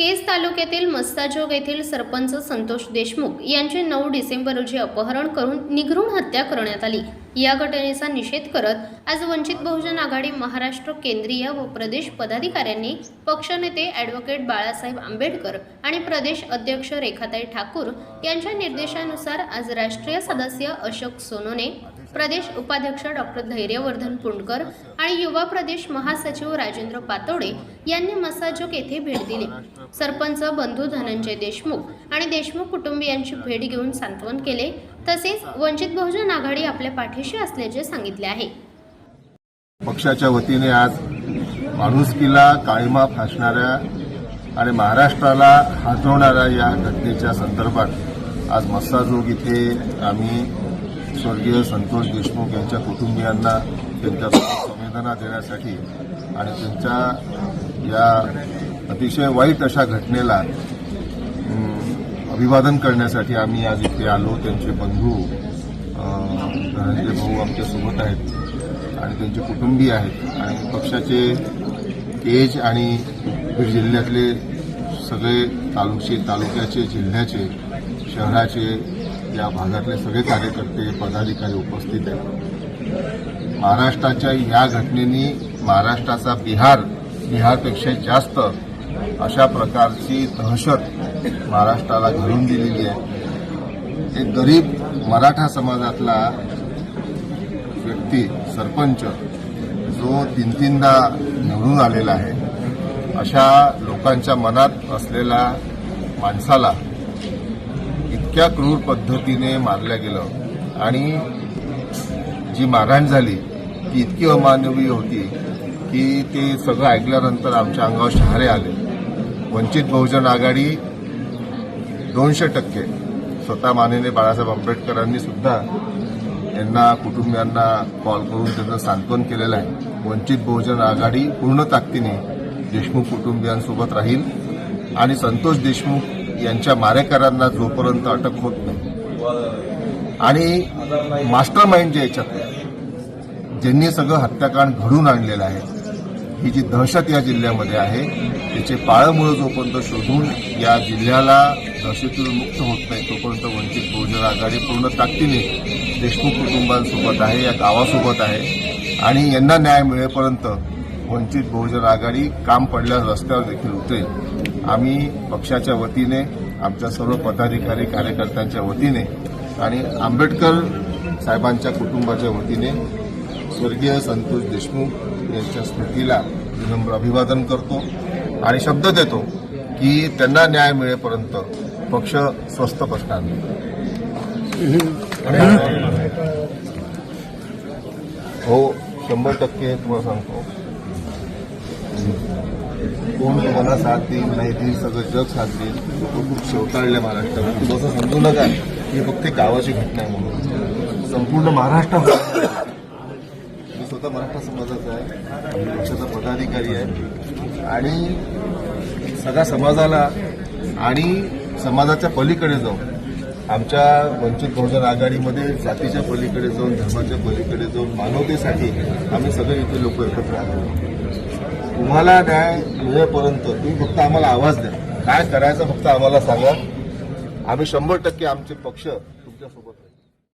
केज तालुक्यातील मस्ताजोग येथील सरपंच संतोष देशमुख यांचे नऊ डिसेंबर रोजी अपहरण करून निघरून हत्या करण्यात आली. या घटनेचा निषेध करत आज वंचित बहुजन आघाडी महाराष्ट्र केंद्रीय व प्रदेश पदाधिकाऱ्यांनी पक्षनेते ॲडव्होकेट बाळासाहेब आंबेडकर आणि प्रदेश अध्यक्ष रेखाताई ठाकूर यांच्या निर्देशानुसार आज राष्ट्रीय सदस्य अशोक सोनोने प्रदेश उपाध्यक्ष डॉक्टर धैर्यवर्धन पुंडकर आणि युवा प्रदेश महासचिव राजेंद्र पातोडे यांनी मसाजोग येथे भेट दिली. सरपंच बंधू धनंजय देशमुख आणि देशमुख कुटुंबियांची भेट घेऊन सांत्वन केले. तसेच वंचित बहुजन आघाडी आपल्या पाठीशी असल्याचे सांगितले आहे. पक्षाच्या वतीने आज माणुसकीला काळीमा फासणाऱ्या आणि महाराष्ट्राला हातवणाऱ्या या घटनेच्या संदर्भात आज मस्साजोग इथे आम्ही स्वर्गीय संतोष देशमुख यांच्या कुटुंबियांना त्यांच्या संवेदना देण्यासाठी आणि त्यांच्या या अतिशय वाईट अशा घटनेला अभिवादन करण्यासाठी आम्ही आज इथे आलो. त्यांचे बंधू धनंजय भाऊ आमच्यासोबत आहेत आणि त्यांचे कुटुंबीय आहेत. आणि पक्षाचे तेज आणि बीड जिल्ह्यातले सगळे तालुकचे तालुक्याचे जिल्ह्याचे शहराचे या भागातले सगळे कार्यकर्ते पदाधिकारी उपस्थित आहेत. महाराष्ट्राच्या या घटनेनी महाराष्ट्राचा बिहार बिहारपेक्षा जास्त अशा प्रकारची दहशत महाराष्ट्राला घडून दिलेली आहे. एक गरीब मराठा समाजातला व्यक्ती सरपंच जो तीन तीनदा निवडून आलेला आहे अशा लोकांच्या मनात असलेला माणसाला इतक्या क्रूर पद्धतीने मारल्या गेलं. आणि जी मारहाण झाली ती इतकी अमानवीय होती की ते सगळं ऐकल्यानंतर आमच्या अंगावर शहारे आले. वंचित बहुजन आघाडी दोनशे टक्के स्वतः माननीय बाळासाहेब आंबेडकरांनी सुद्धा यांना कुटुंबियांना कॉल करून त्यांचं सांत्वन केलेलं आहे. वंचित बहुजन आघाडी पूर्ण ताकदीने देशमुख कुटुंबियांसोबत राहील. आणि संतोष देशमुख यांच्या मारेकरांना जोपर्यंत अटक होत नाही आणि मास्टर माइंड जे याच्यात ज्यांनी सगळं हत्याकांड घडून आणलेलं आहे ही जी दहशत या जिल्ह्यामध्ये आहे त्याचे पाळमुळं जोपर्यंत शोधून या जिल्ह्याला दहशतीतून मुक्त होत नाही तोपर्यंत वंचित बहुजन आघाडी पूर्ण ताकदीने देशमुख कुटुंबांसोबत आहे या गावासोबत आहे आणि यांना न्याय मिळेपर्यंत वंचित बहुजन आघाडी काम पडल्यास रस्त्यावर देखील उतरेल. आम्ही पक्षाच्या वतीने आमच्या सर्व पदाधिकारी कार्यकर्त्यांच्या वतीने आणि आंबेडकर साहेबांच्या कुटुंबाच्या वतीने स्वर्गीय संतोष देशमुख यांच्या स्मृतीला विनम्र अभिवादन करतो आणि शब्द देतो की त्यांना न्याय मिळेपर्यंत पक्ष स्वस्त बसणार नाही. हो शंभर टक्के तुम्हाला सांगतो. कोण तुम्हाला साथ देईल नाही देईल सगळं जग साथ देईल तो खूप शेवटाळल्या महाराष्ट्राला. तुम्ही असं समजू नका ही फक्त गावाची घटना आहे म्हणून. संपूर्ण महाराष्ट्र मी स्वतः मराठा समाजाचा आहे पक्षाचा पदाधिकारी आहे. आणि सगळ्या समाजाला आणि समाजाच्या पलीकडे जाऊन आमच्या वंचित बहुजन आघाडीमध्ये जातीच्या पलीकडे जाऊन धर्माच्या पलीकडे जाऊन मानवतेसाठी आम्ही सगळे इथे लोक एकत्र आलो तुम्हाला न्याय मिळेपर्यंत तुम्ही फक्त आम्हाला आवाज द्या. काय करायचं फक्त आम्हाला सांगा. आम्ही शंभर टक्के आमचे पक्ष तुमच्यासोबत